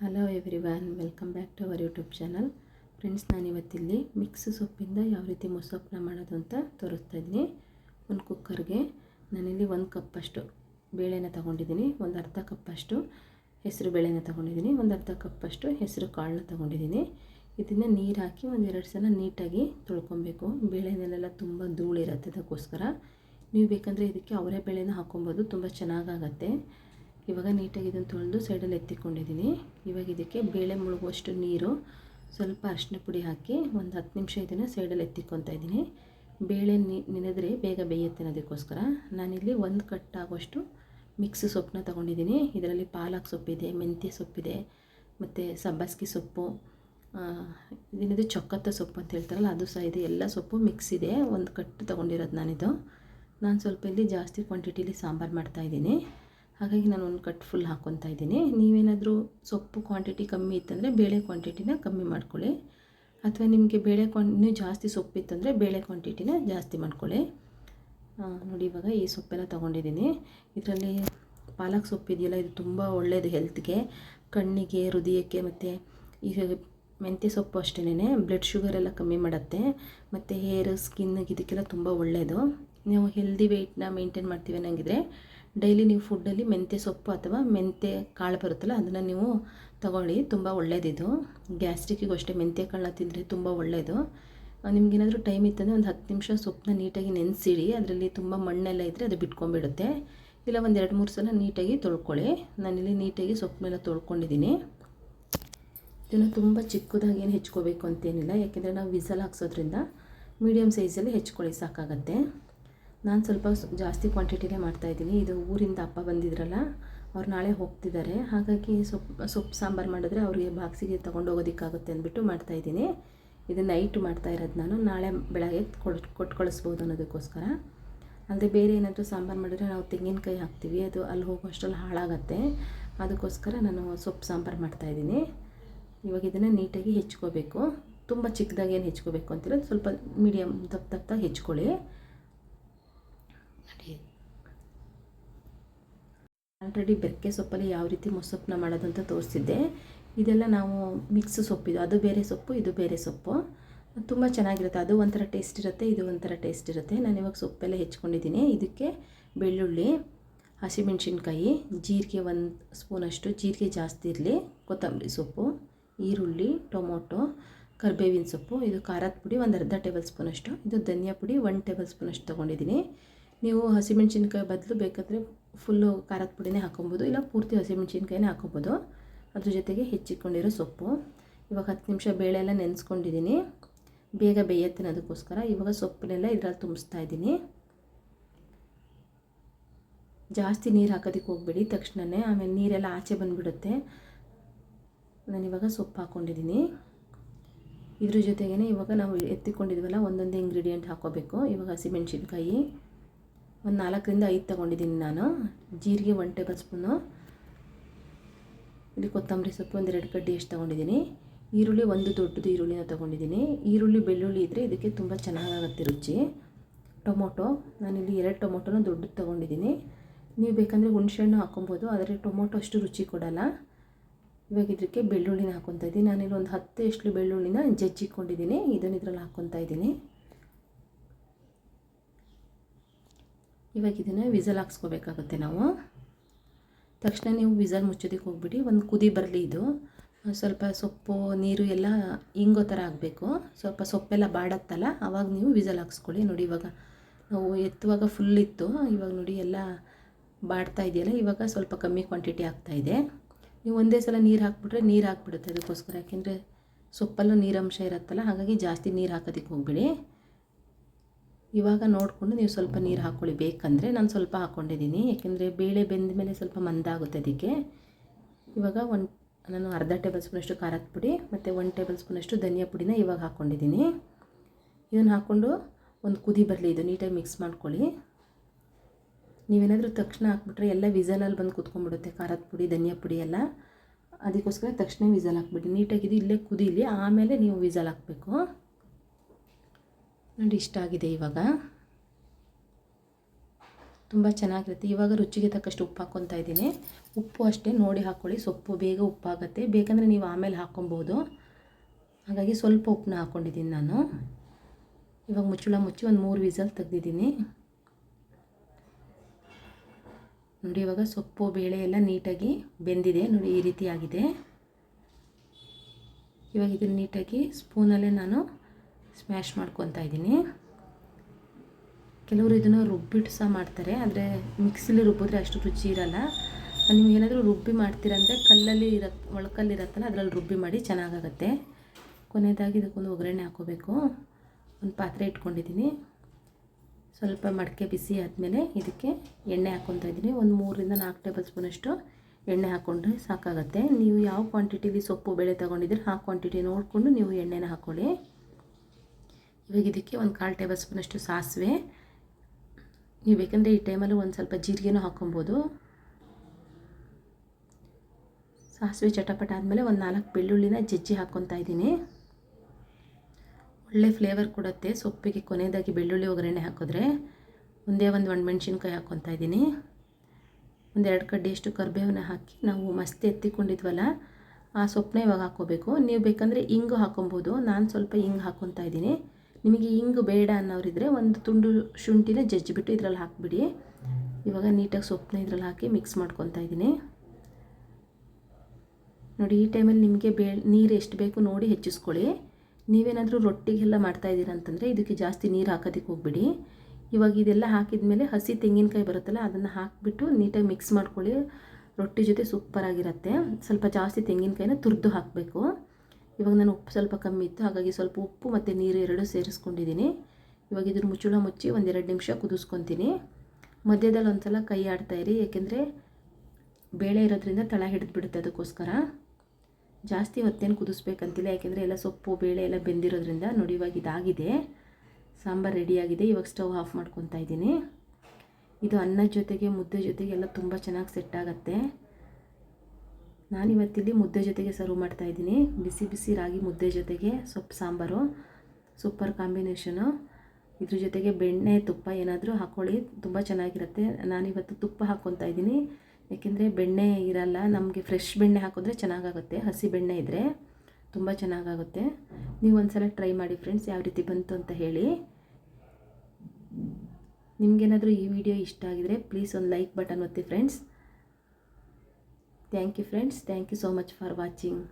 Hello everyone welcome back to our YouTube channel friends ನಾನಿವತ್ತಿಲ್ಲಿ mix ಸೊಪ್ಪಿಂದ ಯಾವ ರೀತಿ ಮೊಸಪ್ಪನ್ನ ಮಾಡೋದು ಅಂತ ತೋರಿಸ್ತಾ ಇದ್ದೀನಿ. ಒಂದು ಕುಕ್ಕರ್ಗೆ ನಾನಿಲ್ಲಿ ಒಂದು ಕಪ್ಪಷ್ಟು ಬೇಳೆನ ತೊಗೊಂಡಿದ್ದೀನಿ, ಒಂದು ಅರ್ಧ ಕಪ್ಪಷ್ಟು ಹೆಸರು ಬೇಳೆನ ತೊಗೊಂಡಿದ್ದೀನಿ, ಒಂದು ಅರ್ಧ ಕಪ್ಪಷ್ಟು ಹೆಸರು ಕಾಳನ್ನ ತೊಗೊಂಡಿದ್ದೀನಿ. ಇದನ್ನು ನೀರು ಹಾಕಿ ಒಂದೆರಡು ಸಲ ನೀಟಾಗಿ ತೊಳ್ಕೊಬೇಕು. ಬೇಳೆನಲ್ಲೆಲ್ಲ ತುಂಬ ಧೂಳಿರುತ್ತೆ ಅದಕ್ಕೋಸ್ಕರ. ನೀವು ಬೇಕಂದರೆ ಇದಕ್ಕೆ ಅವರೇ ಬೇಳೆನ ಹಾಕೊಬೋದು ತುಂಬ ಚೆನ್ನಾಗಾಗತ್ತೆ. ಇವಾಗ ನೀಟಾಗಿ ಇದನ್ನು ತೊಳೆದು ಸೈಡಲ್ಲಿ ಎತ್ತಿಕೊಂಡಿದ್ದೀನಿ. ಇವಾಗ ಇದಕ್ಕೆ ಬೇಳೆ ಮುಳುಗುವಷ್ಟು ನೀರು, ಸ್ವಲ್ಪ ಅರಿಶಿನ ಪುಡಿ ಹಾಕಿ ಒಂದು ಹತ್ತು ನಿಮಿಷ ಇದನ್ನು ಸೈಡಲ್ಲಿ ಎತ್ತಿಕೊತಾ ಇದ್ದೀನಿ. ಬೇಳೆ ನೆನೆದ್ರೆ ಬೇಗ ಬೇಯುತ್ತೆ ಅನ್ನೋದಕ್ಕೋಸ್ಕರ. ನಾನಿಲ್ಲಿ ಒಂದು ಕಟ್ಟಾಗುವಷ್ಟು ಮಿಕ್ಸ್ ಸೊಪ್ಪನ್ನ ತೊಗೊಂಡಿದ್ದೀನಿ. ಇದರಲ್ಲಿ ಪಾಲಕ್ ಸೊಪ್ಪಿದೆ, ಮೆಂತ್ಯ ಸೊಪ್ಪಿದೆ, ಮತ್ತು ಸಬ್ಬಸ್ಗೆ ಸೊಪ್ಪು ಇದೇನಿದೆ ಚೊಕ್ಕತ್ತ ಸೊಪ್ಪು ಅಂತ ಹೇಳ್ತಾರಲ್ಲ, ಅದು ಸಹ ಇದೆ. ಎಲ್ಲ ಸೊಪ್ಪು ಮಿಕ್ಸ್ ಇದೆ. ಒಂದು ಕಟ್ಟು ತೊಗೊಂಡಿರೋದು ನಾನಿದು. ನಾನು ಸ್ವಲ್ಪ ಇಲ್ಲಿ ಜಾಸ್ತಿ ಕ್ವಾಂಟಿಟಿಲಿ ಸಾಂಬಾರು ಮಾಡ್ತಾಯಿದ್ದೀನಿ ಹಾಗಾಗಿ ನಾನು ಒಂದು ಕಟ್ ಫುಲ್ ಹಾಕ್ಕೊತಾ ಇದ್ದೀನಿ. ನೀವೇನಾದರೂ ಸೊಪ್ಪು ಕ್ವಾಂಟಿಟಿ ಕಮ್ಮಿ ಇತ್ತಂದರೆ ಬೇಳೆ ಕ್ವಾಂಟಿಟಿನ ಕಮ್ಮಿ ಮಾಡ್ಕೊಳ್ಳಿ. ಅಥವಾ ನಿಮಗೆ ಬೇಳೆ ಕ್ವಾನ್ ಇನ್ನೂ ಜಾಸ್ತಿ ಸೊಪ್ಪಿತ್ತಂದರೆ ಬೇಳೆ ಕ್ವಾಂಟಿಟಿನ ಜಾಸ್ತಿ ಮಾಡ್ಕೊಳ್ಳಿ. ನೋಡಿ ಇವಾಗ ಈ ಸೊಪ್ಪೆಲ್ಲ ತೊಗೊಂಡಿದ್ದೀನಿ. ಇದರಲ್ಲಿ ಪಾಲಕ್ ಸೊಪ್ಪು ಇದೆಯಲ್ಲ, ಇದು ತುಂಬ ಒಳ್ಳೆಯದು ಹೆಲ್ತ್ಗೆ ಕಣ್ಣಿಗೆ, ಹೃದಯಕ್ಕೆ ಮತ್ತು ಈಗ ಮೆಂತ್ಯ ಸೊಪ್ಪು ಅಷ್ಟೇ ಬ್ಲಡ್ ಶುಗರ್ ಎಲ್ಲ ಕಮ್ಮಿ ಮಾಡುತ್ತೆ. ಮತ್ತು ಹೇರ್ ಸ್ಕಿನ್ನಿಗೆ ಇದಕ್ಕೆಲ್ಲ ತುಂಬ ಒಳ್ಳೆಯದು ನೀವು ಹೆಲ್ದಿ ವೆಯ್ಟ್ನ ಮೇಂಟೈನ್ ಮಾಡ್ತೀವಿ ಅನ್ನಂಗಿದ್ರೆ ಡೈಲಿ ನೀವು ಫುಡ್ಡಲ್ಲಿ ಮೆಂತ್ಯ ಸೊಪ್ಪು ಅಥವಾ ಮೆಂತ್ಯ ಕಾಳು ಬರುತ್ತಲ್ಲ, ಅದನ್ನು ನೀವು ತಗೊಳ್ಳಿ. ತುಂಬ ಒಳ್ಳೆಯದಿದು ಗ್ಯಾಸ್ಟ್ರಿಕ್ಕಿಗೂ ಅಷ್ಟೇ ಮೆಂತ್ಯ ಕಾಳನ್ನ ತಿಂದರೆ ತುಂಬ ಒಳ್ಳೆಯದು ನಿಮಗೇನಾದರೂ ಟೈಮ್ ಇತ್ತಂದರೆ ಒಂದು ಹತ್ತು ನಿಮಿಷ ಸೊಪ್ಪನ್ನ ನೀಟಾಗಿ ನೆನೆಸಿಡಿ. ಅದರಲ್ಲಿ ತುಂಬ ಮಣ್ಣೆಲ್ಲ ಇದ್ದರೆ ಅದು ಬಿಟ್ಕೊಂಡ್ಬಿಡುತ್ತೆ. ಇಲ್ಲ, ಒಂದು ಎರಡು ಮೂರು ಸಲ ನೀಟಾಗಿ ತೊಳ್ಕೊಳ್ಳಿ. ನಾನಿಲ್ಲಿ ನೀಟಾಗಿ ಸೊಪ್ಪನ್ನೆಲ್ಲ ತೊಳ್ಕೊಂಡಿದ್ದೀನಿ. ಇದನ್ನು ತುಂಬ ಚಿಕ್ಕದಾಗಿ ಏನು ಹೆಚ್ಕೋಬೇಕು ಅಂತೇನಿಲ್ಲ. ಯಾಕೆಂದರೆ ನಾವು ವಿಸಲ್ ಹಾಕ್ಸೋದ್ರಿಂದ ಮೀಡಿಯಮ್ ಸೈಜಲ್ಲಿ ಹೆಚ್ಕೊಳ್ಳಿ, ಸಾಕಾಗತ್ತೆ. ನಾನು ಸ್ವಲ್ಪ ಜಾಸ್ತಿ ಕ್ವಾಂಟಿಟಿನೇ ಮಾಡ್ತಾಯಿದ್ದೀನಿ ಇದು ಊರಿಂದ ಅಪ್ಪ ಬಂದಿದ್ರಲ್ಲ, ಅವ್ರು ನಾಳೆ ಹೋಗ್ತಿದ್ದಾರೆ. ಹಾಗಾಗಿ ಸೊಪ್ಪು ಸೊಪ್ಪು ಸಾಂಬಾರು ಮಾಡಿದ್ರೆ ಅವರಿಗೆ ಬಾಕ್ಸಿಗೆ ತೊಗೊಂಡು ಹೋಗೋದಕ್ಕಾಗುತ್ತೆ ಅಂದ್ಬಿಟ್ಟು ಮಾಡ್ತಾಯಿದ್ದೀನಿ ಇದು ನೈಟ್ ಮಾಡ್ತಾ ಇರೋದು ನಾನು. ನಾಳೆ ಬೆಳಗ್ಗೆ ಕೊಟ್ಟು ಕೊಟ್ಟು ಕಳಿಸ್ಬೋದು ಅನ್ನೋದಕ್ಕೋಸ್ಕರ. ಅಲ್ಲದೆ ಬೇರೆ ಏನಾದರೂ ಸಾಂಬಾರು ಮಾಡಿದ್ರೆ ನಾವು ತೆಂಗಿನಕಾಯಿ ಹಾಕ್ತೀವಿ. ಅದು ಅಲ್ಲಿ ಹೋಗೋ ಅಷ್ಟರಲ್ಲಿ ಹಾಳಾಗತ್ತೆ. ಅದಕ್ಕೋಸ್ಕರ ನಾನು ಸೊಪ್ಪು ಸಾಂಬಾರು ಮಾಡ್ತಾಯಿದ್ದೀನಿ ಇವಾಗ ಇದನ್ನು ನೀಟಾಗಿ ಹೆಚ್ಕೋಬೇಕು. ತುಂಬ ಚಿಕ್ಕದಾಗಿ ಏನು ಹೆಚ್ಕೋಬೇಕು ಅಂತಿರೋದು ಸ್ವಲ್ಪ ಮೀಡಿಯಮ್ ತಪ್ಪು ತಪ್ಪ ಹೆಚ್ಕೊಳ್ಳಿ. ಆಲ್ರೆಡಿ ಬೆಕ್ಕೆ ಸೊಪ್ಪಲ್ಲಿ ಯಾವ ರೀತಿ ಮೊಸಪ್ಪನ್ನ ಮಾಡೋದು ಅಂತ ತೋರಿಸಿದ್ದೆ. ಇದೆಲ್ಲ ನಾವು ಮಿಕ್ಸ್ ಸೊಪ್ಪಿದು ಅದು ಬೇರೆ ಸೊಪ್ಪು, ಇದು ಬೇರೆ ಸೊಪ್ಪು. ತುಂಬ ಚೆನ್ನಾಗಿರುತ್ತೆ. ಅದು ಒಂಥರ ಟೇಸ್ಟ್ ಇರುತ್ತೆ, ಇದು ಒಂಥರ ಟೇಸ್ಟ್ ಇರುತ್ತೆ. ನಾನು ಇವಾಗ ಸೊಪ್ಪೆಲ್ಲ ಹೆಚ್ಕೊಂಡಿದ್ದೀನಿ. ಇದಕ್ಕೆ ಬೆಳ್ಳುಳ್ಳಿ, ಹಸಿಮೆಣ್ಸಿನ್ಕಾಯಿ, ಜೀರಿಗೆ ಒಂದು ಸ್ಪೂನಷ್ಟು ಜೀರಿಗೆ ಜಾಸ್ತಿ ಇರಲಿ. ಕೊತ್ತಂಬರಿ ಸೊಪ್ಪು, ಈರುಳ್ಳಿ, ಟೊಮೊಟೊ, ಕರ್ಬೇವಿನ ಸೊಪ್ಪು, ಇದು ಖಾರದ ಪುಡಿ ಒಂದು ಅರ್ಧ ಟೇಬಲ್ ಸ್ಪೂನಷ್ಟು ಇದು ಧನಿಯಾ ಪುಡಿ ಒನ್ ಟೇಬಲ್ ಸ್ಪೂನಷ್ಟು ತೊಗೊಂಡಿದ್ದೀನಿ. ನೀವು ಹಸಿಮೆಣ್ಸಿನ್ಕಾಯಿ ಬದಲು ಬೇಕಾದರೆ ಫುಲ್ಲು ಖಾರದ ಪುಡಿನೇ ಹಾಕೊಬೋದು, ಇಲ್ಲ ಪೂರ್ತಿ ಹಸಿಮೆಣ್ಸಿನ್ಕಾಯಿನೇ ಹಾಕೊಬೋದು. ಅದ್ರ ಜೊತೆಗೆ ಹೆಚ್ಚಿಕೊಂಡಿರೋ ಸೊಪ್ಪು. ಇವಾಗ ಹತ್ತು ನಿಮಿಷ ಬೇಳೆ ಎಲ್ಲ ನೆನೆಸ್ಕೊಂಡಿದ್ದೀನಿ ಬೇಗ ಬೇಯತ್ತೆ ಅದಕ್ಕೋಸ್ಕರ ಇವಾಗ ಸೊಪ್ಪನ್ನೆಲ್ಲ ಇದ್ರಲ್ಲಿ ತುಂಬಿಸ್ತಾ ಇದ್ದೀನಿ ಜಾಸ್ತಿ ನೀರು ಹಾಕೋದಕ್ಕೆ ಹೋಗಬೇಡಿ ತಕ್ಷಣವೇ ಆಮೇಲೆ ನೀರೆಲ್ಲ ಆಚೆ ಬಂದುಬಿಡುತ್ತೆ. ನಾನಿವಾಗ ಸೊಪ್ಪು ಹಾಕ್ಕೊಂಡಿದ್ದೀನಿ ಇದ್ರ ಜೊತೆಗೇ ಇವಾಗ ನಾವು ಎತ್ತಿಕೊಂಡಿದ್ವಲ್ಲ ಒಂದೊಂದೇ ಇಂಗ್ರೀಡಿಯೆಂಟ್ ಹಾಕೋಬೇಕು. ಇವಾಗ ಹಸಿಮೆಣ್ಸಿನ್ಕಾಯಿ ಒಂದು ನಾಲ್ಕರಿಂದ ಐದು ತೊಗೊಂಡಿದ್ದೀನಿ ನಾನು. ಜೀರಿಗೆ ಒನ್ ಟೇಬಲ್ ಸ್ಪೂನು. ಇಲ್ಲಿ ಕೊತ್ತಂಬರಿ ಸೊಪ್ಪು ಒಂದು ಎರಡು ಕಡ್ಡಿ ಎಷ್ಟು ತೊಗೊಂಡಿದ್ದೀನಿ. ಈರುಳ್ಳಿ ಒಂದು ದೊಡ್ಡದು ಈರುಳ್ಳಿನ ತೊಗೊಂಡಿದ್ದೀನಿ. ಈರುಳ್ಳಿ, ಬೆಳ್ಳುಳ್ಳಿ ಇದ್ದರೆ ಇದಕ್ಕೆ ತುಂಬ ಚೆನ್ನಾಗಾಗುತ್ತೆ ರುಚಿ. ಟೊಮೊಟೊ, ನಾನಿಲ್ಲಿ ಎರಡು ಟೊಮೊಟೊನ ದೊಡ್ಡದು ತೊಗೊಂಡಿದ್ದೀನಿ. ನೀವು ಬೇಕಂದರೆ ಹುಣಸೆಹಣ್ಣು ಹಾಕೊಬೋದು, ಆದರೆ ಟೊಮೊಟೊ ಅಷ್ಟು ರುಚಿ ಕೊಡೋಲ್ಲ. ಇವಾಗ ಇದಕ್ಕೆ ಬೆಳ್ಳುಳ್ಳಿನ ಹಾಕ್ಕೊತಾ ಇದ್ದೀನಿ. ನಾನಿಲ್ಲಿ ಒಂದು ಹತ್ತು ಎಷ್ಟು ಬೆಳ್ಳುಳ್ಳಿನ ಜಜ್ಜಿಕೊಂಡಿದ್ದೀನಿ. ಇದನ್ನು ಇದರಲ್ಲಿ ಹಾಕ್ಕೊತಾ ಇದ್ದೀನಿ. ಇವಾಗ ಇದನ್ನು ವಿಸಲ್ ಹಾಕ್ಸ್ಕೋಬೇಕಾಗುತ್ತೆ ನಾವು. ತಕ್ಷಣ ನೀವು ವಿಸಲ್ ಮುಚ್ಚೋದಕ್ಕೆ ಹೋಗ್ಬಿಡಿ. ಒಂದು ಕುದಿ ಬರಲಿ ಇದು. ಸ್ವಲ್ಪ ಸೊಪ್ಪು, ನೀರು ಎಲ್ಲ ಹಿಂಗೋ ಥರ ಆಗಬೇಕು. ಸ್ವಲ್ಪ ಸೊಪ್ಪೆಲ್ಲ ಬಾಡತ್ತಲ್ಲ ಆವಾಗ ನೀವು ವಿಸಲ್ ಹಾಕ್ಸ್ಕೊಳ್ಳಿ. ನೋಡಿ ಇವಾಗ ನಾವು ಎತ್ತುವಾಗ ಫುಲ್ ಇತ್ತು. ಇವಾಗ ನೋಡಿ ಎಲ್ಲ ಬಾಡ್ತಾ ಇದೆಯಲ್ಲ, ಇವಾಗ ಸ್ವಲ್ಪ ಕಮ್ಮಿ ಕ್ವಾಂಟಿಟಿ ಆಗ್ತಾಯಿದೆ ನೀವು ಒಂದೇ ಸಲ ನೀರು ಹಾಕ್ಬಿಟ್ರೆ ನೀರು ಹಾಕ್ಬಿಡುತ್ತೆ ಅದಕ್ಕೋಸ್ಕರ. ಯಾಕೆಂದರೆ ಸೊಪ್ಪಲ್ಲೂ ನೀರಂಶ ಇರುತ್ತಲ್ಲ, ಹಾಗಾಗಿ ಜಾಸ್ತಿ ನೀರು ಹಾಕೋದಕ್ಕೆ ಹೋಗ್ಬಿಡಿ. ಇವಾಗ ನೋಡಿಕೊಂಡು ನೀವು ಸ್ವಲ್ಪ ನೀರು ಹಾಕ್ಕೊಳ್ಳಿ ಬೇಕಂದರೆ ನಾನು ಸ್ವಲ್ಪ ಹಾಕ್ಕೊಂಡಿದ್ದೀನಿ ಯಾಕೆಂದರೆ ಬೇಳೆ ಬೆಂದ ಮೇಲೆ ಸ್ವಲ್ಪ ಮಂದಾಗುತ್ತೆ ಅದಕ್ಕೆ. ಇವಾಗ ಒಂದು, ನಾನು ಅರ್ಧ ಟೇಬಲ್ ಸ್ಪೂನಷ್ಟು ಖಾರದ ಪುಡಿ ಮತ್ತು ಒನ್ ಟೇಬಲ್ ಸ್ಪೂನಷ್ಟು ಧನಿಯಾ ಪುಡಿನ ಇವಾಗ ಹಾಕ್ಕೊಂಡಿದ್ದೀನಿ ಇದನ್ನು ಹಾಕ್ಕೊಂಡು ಒಂದು ಕುದಿ ಬರಲಿ, ಇದು ನೀಟಾಗಿ ಮಿಕ್ಸ್ ಮಾಡ್ಕೊಳ್ಳಿ. ನೀವೇನಾದರೂ ತಕ್ಷಣ ಹಾಕ್ಬಿಟ್ರೆ ಎಲ್ಲ ವಿಸಲಲ್ಲಿ ಬಂದು ಕುತ್ಕೊಂಡ್ಬಿಡುತ್ತೆ, ಖಾರದ ಪುಡಿ, ಧನಿಯಾ ಪುಡಿ ಎಲ್ಲ. ಅದಕ್ಕೋಸ್ಕರ ತಕ್ಷಣ ವಿಸಲ್ ಹಾಕ್ಬಿಡಿ. ನೀಟಾಗಿದ್ದು ಇಲ್ಲೇ ಕುದೀಲಿ, ಆಮೇಲೆ ನೀವು ವಿಸಲ್ ಹಾಕಬೇಕು. ನೋಡಿ, ಇಷ್ಟ ಆಗಿದೆ ಇವಾಗ. ತುಂಬ ಚೆನ್ನಾಗಿರುತ್ತೆ. ಇವಾಗ ರುಚಿಗೆ ತಕ್ಕಷ್ಟು ಉಪ್ಪು ಹಾಕ್ಕೊತಾ ಇದ್ದೀನಿ. ಉಪ್ಪು ಅಷ್ಟೇ ನೋಡಿ ಹಾಕ್ಕೊಳ್ಳಿ ಸೊಪ್ಪು ಬೇಗ ಉಪ್ಪಾಗುತ್ತೆ. ಬೇಕಂದರೆ ನೀವು ಆಮೇಲೆ ಹಾಕ್ಕೊಬೋದು. ಹಾಗಾಗಿ ಸ್ವಲ್ಪ ಉಪ್ಪನ್ನ ಹಾಕ್ಕೊಂಡಿದ್ದೀನಿ ನಾನು. ಇವಾಗ ಮುಚ್ಚಳ ಮುಚ್ಚಿ ಒಂದು ಮೂರು ವಿಸಲ್ ತೆಗ್ದಿದ್ದೀನಿ. ನೋಡಿ, ಇವಾಗ ಸೊಪ್ಪು, ಬೇಳೆ ಎಲ್ಲ ನೀಟಾಗಿ ಬೆಂದಿದೆ. ನೋಡಿ, ಈ ರೀತಿ ಆಗಿದೆ. ಇವಾಗ ಇದನ್ನು ನೀಟಾಗಿ ಸ್ಪೂನಲ್ಲೇ ನಾನು ಸ್ಮ್ಯಾಶ್ ಮಾಡ್ಕೊತಾ ಇದ್ದೀನಿ. ಕೆಲವರು ಇದನ್ನು ರುಬ್ಬಿಟ್ಟು ಸಹ ಮಾಡ್ತಾರೆ, ಆದರೆ ಮಿಕ್ಸಿಲಿ ರುಬ್ಬಿದ್ರೆ ಅಷ್ಟು ರುಚಿ ಇರಲ್ಲ. ನೀವು ಏನಾದರೂ ರುಬ್ಬಿ ಮಾಡ್ತೀರಂದರೆ ಕಲ್ಲಲ್ಲಿ ಇರತ್ತೆ ಒಳಕಲ್ಲಿ ಇರತ್ತಲ್ಲ, ಅದರಲ್ಲಿ ರುಬ್ಬಿ ಮಾಡಿ ಚೆನ್ನಾಗಾಗತ್ತೆ. ಕೊನೆಯದಾಗಿ ಇದಕ್ಕೊಂದು ಒಗ್ಗರಣೆ ಹಾಕೋಬೇಕು. ಒಂದು ಪಾತ್ರೆ ಇಟ್ಕೊಂಡಿದ್ದೀನಿ. ಸ್ವಲ್ಪ ಮಡಕೆ ಬಿಸಿ ಆದಮೇಲೆ ಇದಕ್ಕೆ ಎಣ್ಣೆ ಹಾಕ್ಕೊತಾ ಇದ್ದೀನಿ. ಒಂದು ಮೂರರಿಂದ ನಾಲ್ಕು ಟೇಬಲ್ ಸ್ಪೂನಷ್ಟು ಎಣ್ಣೆ ಹಾಕ್ಕೊಂಡ್ರೆ ಸಾಕಾಗುತ್ತೆ. ನೀವು ಯಾವ ಕ್ವಾಂಟಿಟಿಲಿ ಸೊಪ್ಪು, ಬೆಳೆ ತೊಗೊಂಡಿದ್ರೆ ಆ ಕ್ವಾಂಟಿಟಿ ನೋಡಿಕೊಂಡು ನೀವು ಎಣ್ಣೆನ ಹಾಕ್ಕೊಳ್ಳಿ ಇವಾಗ ಇದಕ್ಕೆ ಒಂದು ಕಾಲು ಟೇಬಲ್ ಸ್ಪೂನಷ್ಟು ಸಾಸಿವೆ. ನೀವು ಬೇಕಂದರೆ ಈ ಟೈಮಲ್ಲಿ ಒಂದು ಸ್ವಲ್ಪ ಜೀರಿಗೆನೂ ಹಾಕ್ಕೊಬೋದು. ಸಾಸಿವೆ ಚಟಪಟ ಆದಮೇಲೆ ಒಂದು ನಾಲ್ಕು ಬೆಳ್ಳುಳ್ಳಿನ ಜಜ್ಜಿ ಹಾಕ್ಕೊತಾ ಇದ್ದೀನಿ. ಒಳ್ಳೆ ಫ್ಲೇವರ್ ಕೊಡುತ್ತೆ. ಸೊಪ್ಪಿಗೆ ಕೊನೆಯದಾಗಿ ಬೆಳ್ಳುಳ್ಳಿ ಒಗ್ಗರಣೆ ಹಾಕಿದ್ರೆ ಒಂದೇ ಒಂದು ಒಣಮೆಣ್ಸಿನ್ಕಾಯಿ ಹಾಕ್ಕೊತಾ ಇದ್ದೀನಿ. ಒಂದು ಎರಡು ಕಡ್ಡಿಯಷ್ಟು ಕರಿಬೇವನ್ನ ಹಾಕಿ ನಾವು ಮಸ್ತಿ ಎತ್ತಿಕೊಂಡಿದ್ವಲ್ಲ, ಆ ಸೊಪ್ಪನ್ನ ಇವಾಗ ಹಾಕ್ಕೋಬೇಕು. ನೀವು ಬೇಕಂದರೆ ಇಂಗು ಹಾಕೊಬೋದು ನಾನು ಸ್ವಲ್ಪ ಹಿಂಗೆ ಹಾಕ್ಕೊತಾ ಇದ್ದೀನಿ. ನಿಮಗೆ ಹಿಂಗೆ ಬೇಡ ಅನ್ನೋರಿದ್ರೆ ಒಂದು ತುಂಡು ಶುಂಠಿನ ಜಜ್ಜಿಬಿಟ್ಟು ಇದರಲ್ಲಿ ಹಾಕಿಬಿಡಿ. ಇವಾಗ ನೀಟಾಗಿ ಸೊಪ್ಪನ್ನ ಇದರಲ್ಲಿ ಹಾಕಿ ಮಿಕ್ಸ್ ಮಾಡ್ಕೊತಾ ಇದ್ದೀನಿ. ನೋಡಿ, ಈ ಟೈಮಲ್ಲಿ ನಿಮಗೆ ಬೇ, ನೀರು ಎಷ್ಟು ಬೇಕು ನೋಡಿ ಹೆಚ್ಚಿಸ್ಕೊಳ್ಳಿ. ನೀವೇನಾದರೂ ರೊಟ್ಟಿಗೆಲ್ಲ ಮಾಡ್ತಾಯಿದ್ದೀರ ಅಂತಂದರೆ ಇದಕ್ಕೆ ಜಾಸ್ತಿ ನೀರು ಹಾಕೋದಕ್ಕೆ ಹೋಗ್ಬಿಡಿ. ಇವಾಗ ಇದೆಲ್ಲ ಹಾಕಿದ ಮೇಲೆ ಹಸಿ ತೆಂಗಿನಕಾಯಿ ಬರುತ್ತಲ್ಲ, ಅದನ್ನು ಹಾಕಿಬಿಟ್ಟು ನೀಟಾಗಿ ಮಿಕ್ಸ್ ಮಾಡ್ಕೊಳ್ಳಿ. ರೊಟ್ಟಿ ಜೊತೆ ಸೂಪರಾಗಿರುತ್ತೆ. ಸ್ವಲ್ಪ ಜಾಸ್ತಿ ತೆಂಗಿನಕಾಯಿನ ತುರಿದು ಹಾಕಬೇಕು. ಇವಾಗ ನಾನು ಉಪ್ಪು ಸ್ವಲ್ಪ ಕಮ್ಮಿ ಇತ್ತು, ಹಾಗಾಗಿ ಸ್ವಲ್ಪ ಉಪ್ಪು ಮತ್ತು ನೀರು ಎರಡು ಸೇರಿಸ್ಕೊಂಡಿದ್ದೀನಿ. ಇವಾಗ ಇದ್ರ ಮುಚ್ಚಳ ಮುಚ್ಚಿ ಒಂದೆರಡು ನಿಮಿಷ ಕುದಿಸ್ಕೊತೀನಿ. ಮಧ್ಯದಲ್ಲಿ ಒಂದು ಸಲ ಕೈ ಆಡ್ತಾಯಿರಿ ಏಕೆಂದರೆ ಬೇಳೆ ಇರೋದ್ರಿಂದ ತಳ ಹಿಡಿದು ಬಿಡುತ್ತೆ ಅದಕ್ಕೋಸ್ಕರ. ಜಾಸ್ತಿ ಹೊತ್ತೇನು ಕುದಿಸ್ಬೇಕಂತಿಲ್ಲ, ಯಾಕೆಂದರೆ ಎಲ್ಲ ಸೊಪ್ಪು, ಬೇಳೆ ಎಲ್ಲ ಬೆಂದಿರೋದ್ರಿಂದ ನೋಡಿ ಇವಾಗ ಇದಾಗಿದೆ. ಸಾಂಬಾರು ರೆಡಿಯಾಗಿದೆ ಇವಾಗ ಸ್ಟವ್ ಆಫ್ ಮಾಡ್ಕೊತಾ ಇದ್ದೀನಿ. ಇದು ಅನ್ನದ ಜೊತೆಗೆ, ಮುದ್ದೆ ಜೊತೆಗೆ ಎಲ್ಲ ತುಂಬ ಚೆನ್ನಾಗಿ ಸೆಟ್ ಆಗುತ್ತೆ. ನಾನಿವತ್ತಿಲ್ಲಿ ಮುದ್ದೆ ಜೊತೆಗೆ ಸರ್ವ್ ಮಾಡ್ತಾ ಇದ್ದೀನಿ. ಬಿಸಿ ಬಿಸಿ ರಾಗಿ ಮುದ್ದೆ ಜೊತೆಗೆ ಸೊಪ್ಪು ಸಾಂಬಾರು. ಸೂಪರ್ ಕಾಂಬಿನೇಷನು ಇದ್ರ ಜೊತೆಗೆ ಬೆಣ್ಣೆ, ತುಪ್ಪ ಏನಾದರೂ ಹಾಕ್ಕೊಳ್ಳಿ ತುಂಬ ಚೆನ್ನಾಗಿರುತ್ತೆ. ನಾನಿವತ್ತು ತುಪ್ಪ ಹಾಕ್ಕೊತಾ ಇದ್ದೀನಿ. ಯಾಕೆಂದರೆ ಬೆಣ್ಣೆ ಇರಲ್ಲ. ನಮಗೆ ಫ್ರೆಶ್ ಬೆಣ್ಣೆ ಹಾಕಿದ್ರೆ ಚೆನ್ನಾಗಾಗುತ್ತೆ. ಹಸಿ ಬೆಣ್ಣೆ ಇದ್ದರೆ ತುಂಬ ಚೆನ್ನಾಗಾಗುತ್ತೆ. ನೀವು ಒಂದು ಸಲ ಟ್ರೈ ಮಾಡಿ ಫ್ರೆಂಡ್ಸ್ ಯಾವ ರೀತಿ ಬಂತು ಅಂತ ಹೇಳಿ. ನಿಮಗೇನಾದರೂ ಈ ವಿಡಿಯೋ ಇಷ್ಟ ಆಗಿದರೆ ಪ್ಲೀಸ್ ಒಂದು ಲೈಕ್ ಬಟನ್ ಒತ್ತಿ friends Thank you friends. Thank you so much for watching.